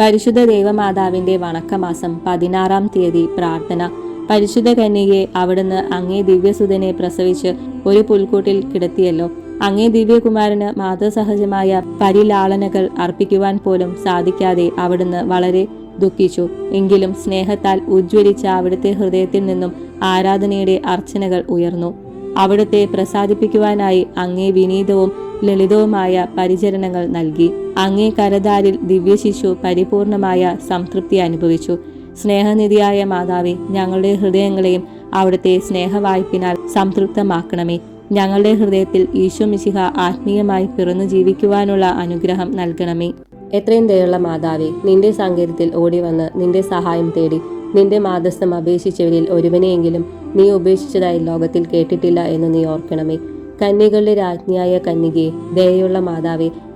പരിശുദ്ധ ദേവമാതാവിന്റെ വണക്കമാസം പതിനാറാം തീയതി പ്രാർത്ഥന. പരിശുദ്ധ കന്യകയെ അവിടുന്ന് അങ്ങേ ദിവ്യസുതനെ പ്രസവിച്ച് ഒരു പുൽക്കൂട്ടിൽ കിടത്തിയല്ലോ. അങ്ങേ ദിവ്യകുമാരന് മാതൃസഹജമായ പരിലാളനകൾ അർപ്പിക്കുവാൻ പോലും സാധിക്കാതെ അവിടുന്ന് വളരെ ദുഃഖിച്ചു. എങ്കിലും സ്നേഹത്താൽ ഉജ്ജ്വലിച്ച അവിടുത്തെ ഹൃദയത്തിൽ നിന്നും ആരാധനയുടെ അർച്ചനകൾ ഉയർന്നു. അവിടുത്തെ പ്രസാദിപ്പിക്കുവാനായി അങ്ങേ വിനീതവും ലളിതവുമായ പരിചരണങ്ങൾ നൽകി. അങ്ങേ കരതാരിൽ ദിവ്യശിശു പരിപൂർണമായ സംതൃപ്തി അനുഭവിച്ചു. സ്നേഹനിധിയായ മാതാവി ഞങ്ങളുടെ ഹൃദയങ്ങളെയും അവിടുത്തെ സ്നേഹവായ്പിനാൽ സംതൃപ്തമാക്കണമേ. ഞങ്ങളുടെ ഹൃദയത്തിൽ ഈശോ മിശിഹ ആത്മീയമായി പിറന്നു ജീവിക്കുവാനുള്ള അനുഗ്രഹം നൽകണമേ. എത്രയും ദയുള്ള മാതാവി നിന്റെ സങ്കേതത്തിൽ ഓടി വന്ന് നിന്റെ സഹായം തേടി നിന്റെ മാതസ്ഥം അപേക്ഷിച്ചവരിൽ ഒരുവനെയെങ്കിലും നീ ഉപേക്ഷിച്ചതായി ലോകത്തിൽ കേട്ടിട്ടില്ല എന്ന് നീ ഓർക്കണമേ. കന്യകളുടെ രാജ്ഞിയായ കന്യകയെ ദയുള്ള മാതാവേ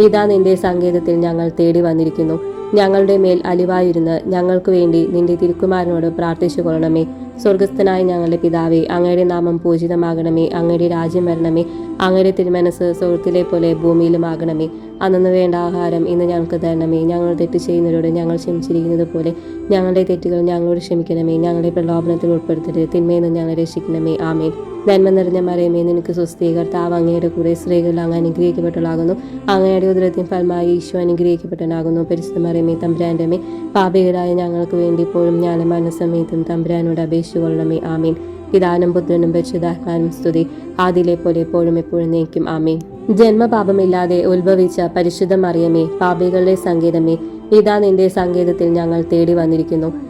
ഇതാ നിന്റെ സങ്കേതത്തിൽ ഞങ്ങൾ തേടി വന്നിരിക്കുന്നു. ഞങ്ങളുടെ മേൽ അലിവായിരുന്ന് ഞങ്ങൾക്ക് വേണ്ടി നിന്റെ തിരുക്കുമാരനോട് പ്രാർത്ഥിച്ചു കൊള്ളണമേ സ്വർഗസ്ഥനായ ഞങ്ങളുടെ പിതാവേ അങ്ങയുടെ നാമം പൂജിതമാകണമേ. അങ്ങയുടെ രാജ്യം വരണമേ. അങ്ങയുടെ തിരുമനസ് സ്വർഗത്തിലെ പോലെ ഭൂമിയിലുമാകണമേ. അന്നു വേണ്ട ആഹാരം ഇന്ന് ഞങ്ങൾക്ക് തരണമേ. ഞങ്ങൾ തെറ്റ് ചെയ്യുന്നവരോട് ഞങ്ങൾ ക്ഷമിച്ചിരിക്കുന്നത് പോലെ ഞങ്ങളുടെ തെറ്റുകൾ ഞങ്ങളോട് ക്ഷമിക്കണമേ. ഞങ്ങളുടെ പ്രലോഭനത്തിൽ ഉൾപ്പെടുത്തരുത്. തിന്മയിൽ നിന്ന് ഞങ്ങളെ രക്ഷിക്കണമേ. ആമേൻ. നന്മ നിറഞ്ഞ മറിയമേ നിനക്ക് സ്വസ്ഥീകർത്താവ് അങ്ങയുടെ കൂടെ സ്ത്രീകൾ അങ്ങ് അനുഗ്രഹിക്കപ്പെട്ടുള്ളാകുന്നു അങ്ങയുടെ ഉദരത്തിൻ ഫലമായി ഈശോ അനുഗ്രഹിക്കപ്പെട്ടനാകുന്നു പരിശുദ്ധ മറിയമേ തമ്പുരാന്റെ മേ പാപികരായ ഞങ്ങൾക്ക് വേണ്ടി ഇപ്പോഴും ഞാൻ മനസ്സമയത്തും തമ്പുരാനോട് അപേക്ഷിച്ചു കൊള്ളണമേ ആമീൻ. പിതാനും പുത്രനും പരിശുദ്ധാത്മാനും സ്തുതി. ആദിലെ പോലെ എപ്പോഴും എപ്പോഴും നയിക്കും ആമീൻ. ജന്മപാപമില്ലാതെ ഉത്ഭവിച്ച പരിശുദ്ധ മറിയമേ പാപികളുടെ സങ്കേതമേ ഇതാ നിന്റെ സങ്കേതത്തിൽ ഞങ്ങൾ തേടി വന്നിരിക്കുന്നു.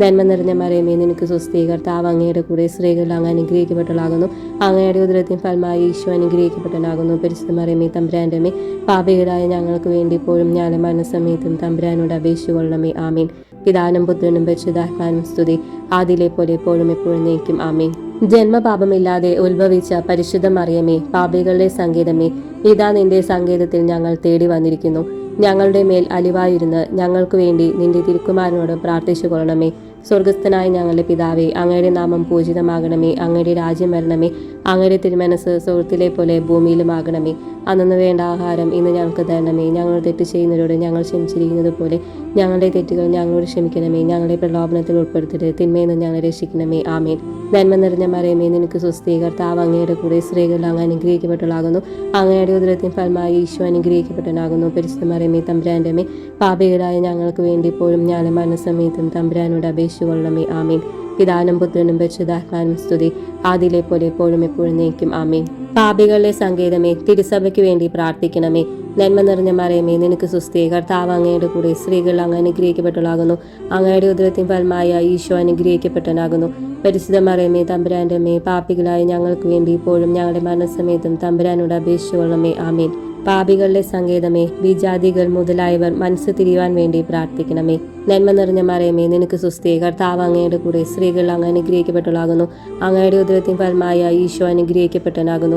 നന്മ നിറഞ്ഞ മറിയമേ നിനക്ക് സ്വസ്തി കർത്താവ് അങ്ങയുടെ കൂടെ സ്ത്രീകൾ അങ്ങ് അനുഗ്രഹിക്കപ്പെട്ടതാകുന്നു അങ്ങയുടെ ഉദരത്തിൻ ഫലമായി ഈശോ അനുഗ്രഹിക്കപ്പെട്ടനാകുന്നു പരിശുദ്ധ മറിയമേ തമ്പുരാന്റെ മേ പാപികളായ ഞങ്ങൾക്ക് വേണ്ടി ഇപ്പോഴും ഞാൻ മനസ്സമയത്തും തമ്പുരാനോട് അപേക്ഷിച്ചു കൊള്ളണമേ. ആമീൻ. പിതാനും പുത്രനും പരിശുദ്ധാത്മാനും സ്തുതി. ആദിലെ പോലെ എപ്പോഴും എപ്പോഴും നയിക്കും. ആമീൻ. ജന്മപാപമില്ലാതെ ഉത്ഭവിച്ച പരിശുദ്ധ മറിയമേ പാപികളുടെ സംഗീതമേ ഇതാ നിന്റെ സംഗീതത്തിൽ ഞങ്ങൾ തേടി വന്നിരിക്കുന്നു. ഞങ്ങളുടെ മേൽ അലിവായിരുന്ന് ഞങ്ങൾക്ക് വേണ്ടി നിന്റെ തിരുക്കുമാരനോട് പ്രാർത്ഥിച്ചു കൊള്ളണമേ സ്വർഗസ്ഥനായ ഞങ്ങളുടെ പിതാവേ അങ്ങയുടെ നാമം പൂജിതമാകണമേ അങ്ങയുടെ രാജ്യം വരണമേ അങ്ങയുടെ തിരുമനസ് സുഹൃത്തിലെ പോലെ ഭൂമിയിലുമാകണമേ. അന്നു വേണ്ട ആഹാരം ഇന്ന് ഞങ്ങൾക്ക് തരണമേ. ഞങ്ങൾ തെറ്റ് ചെയ്യുന്നവരോട് ഞങ്ങൾ ക്ഷമിച്ചിരിക്കുന്നത് പോലെ ഞങ്ങളുടെ തെറ്റുകൾ ഞങ്ങളോട് ക്ഷമിക്കണമേ. ഞങ്ങളുടെ പ്രലോഭനത്തിൽ ഉൾപ്പെടുത്തരുത്. തിന്മയെന്ന് ഞങ്ങളെ രക്ഷിക്കണമേ. ആമേൻ. നന്മ നിറഞ്ഞ മറിയമേ നിനക്ക് സ്വസ്തി. കർത്താവ് അങ്ങയുടെ കൂടെ സ്ത്രീകൾ അങ്ങ് അനുഗ്രഹിക്കപ്പെട്ടവളാകുന്നു. അങ്ങയുടെ ഉദരത്തിൻ ഫലമായി ഈശോ അനുഗ്രഹിക്കപ്പെട്ടനാകുന്നു പരിശുദ്ധ മറിയമേ തമ്പുരാന്റെ അമ്മേ പാപികളായ ഞങ്ങൾക്ക് വേണ്ടി ഇപ്പോഴും ഞാൻ മനസ്സമയത്തും തമ്പുരാനോട് അപേക്ഷിച്ചു കൊള്ളണമേ. ആമീൻ. പിതാനും പുത്രനും പരിശുദ്ധാത്മാനും സ്തുതി. ആദിലെ പോലെ എപ്പോഴും എപ്പോഴും നയിക്കും ആമീൻ. പാപികളുടെ സംഗീതമേ തിരുസഭയ്ക്ക് വേണ്ടി പ്രാർത്ഥിക്കണമേ. നന്മ നിറഞ്ഞ മറിയമേ നിനക്ക് സുസ്ഥി കർത്താവ് അങ്ങയുടെ കൂടെ സ്ത്രീകൾ അങ്ങ് അനുഗ്രഹിക്കപ്പെട്ടവളാകുന്നു. അങ്ങയുടെ ഉദരത്തിൻ ഫലമായ ഈശോ അനുഗ്രഹിക്കപ്പെട്ടനാകുന്നു പരിശുദ്ധ മറിയമേ തമ്പുരാന്റെ അമ്മേ പാപികളായ ഞങ്ങൾക്ക് വേണ്ടി ഇപ്പോഴും ഞങ്ങളുടെ മരണസമയത്തും തമ്പുരാനോട് അപേക്ഷിച്ചു കൊള്ളണമേ. ആമീൻ. പാപികളുടെ സങ്കേതമേ വിജാതികൾ മുതലായവർ മനസ്സ് തിരിയുവാൻ വേണ്ടി പ്രാർത്ഥിക്കണമേ. നന്മ നിറഞ്ഞ മറിയമേ നിനക്ക് സുസ്ഥി കർത്താവ് അങ്ങയുടെ കൂടെ സ്ത്രീകൾ അങ്ങ് അനുഗ്രഹിക്കപ്പെട്ടവളാകുന്നു. അങ്ങയുടെ ഉദരത്തിൻ ഫലമായ ഈശോ അനുഗ്രഹിക്കപ്പെട്ടനാകുന്നു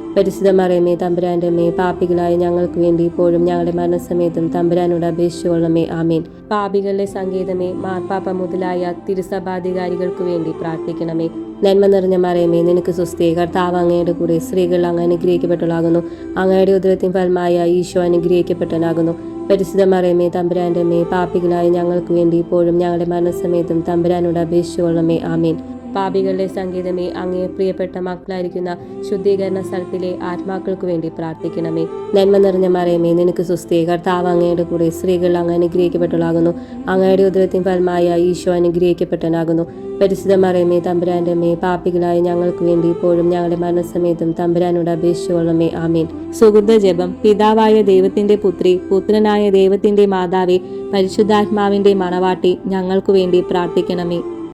പരിശുദ്ധ മറിയമേ തമ്പുരാന്റെ അമ്മേ പാപികളായ ഞങ്ങൾക്ക് വേണ്ടി ഇപ്പോഴും ഞങ്ങളുടെ മരണസമയത്തും തമ്പുരാനോട് അപേക്ഷിച്ചുകൊള്ളമേ ആമീൻ. പാപികളുടെ സങ്കേതമേ മാർപ്പാപ്പ മുതലായ തിരുസഭാധികാരികൾക്ക് വേണ്ടി പ്രാർത്ഥിക്കണമേ. നന്മ നിറഞ്ഞ മറിയമേ നിനക്ക് സ്വസ്തി കർത്താവ് അങ്ങയുടെ കൂടെ സ്ത്രീകൾ അങ്ങ് അനുഗ്രഹിക്കപ്പെട്ടവളാകുന്നു. അങ്ങയുടെ ഉദരത്തിൻ ഫലമായ ഈശോ അനുഗ്രഹിക്കപ്പെട്ടനാകുന്നു പരിശുദ്ധ മറിയമേ തമ്പുരാന്റെ അമ്മേ പാപികളായ ഞങ്ങൾക്ക് വേണ്ടി ഇപ്പോഴും ഞങ്ങളുടെ മരണസമയത്തും തമ്പുരാനോട് അപേക്ഷിച്ചുകൊള്ളമേ ആമീൻ. പാപികളുടെ സംഗീതമേ അങ്ങേ പ്രിയപ്പെട്ട മക്കളായിരിക്കുന്ന ശുദ്ധീകരണ സ്ഥലത്തിലെ ആത്മാക്കൾക്ക് വേണ്ടി പ്രാർത്ഥിക്കണമേ. നന്മ നിറഞ്ഞ മറിയമേ നിനക്ക് സുസ്ഥി കർത്താവ് അങ്ങയുടെ കൂടെ സ്ത്രീകൾ അങ്ങ് അനുഗ്രഹിക്കപ്പെട്ടവളാകുന്നു. അങ്ങയുടെ ഉദരത്തിൻ ഫലമായ ഈശോ അനുഗ്രഹിക്കപ്പെട്ടനാകുന്നു പരിശുദ്ധ മറിയമേ തമ്പുരാന്റെ അമ്മേ പാപികളായ ഞങ്ങൾക്ക് വേണ്ടി ഇപ്പോഴും ഞങ്ങളുടെ മരണസമയത്തും തമ്പുരാനോട് അപേക്ഷിച്ചുകൊള്ളമേ ആമീൻ. സുഹൃത ജപം. പിതാവായ ദൈവത്തിന്റെ പുത്രി പുത്രനായ ദൈവത്തിന്റെ മാതാവേ പരിശുദ്ധാത്മാവിന്റെ മണവാട്ടി ഞങ്ങൾക്കു വേണ്ടി പ്രാർത്ഥിക്കണമേ.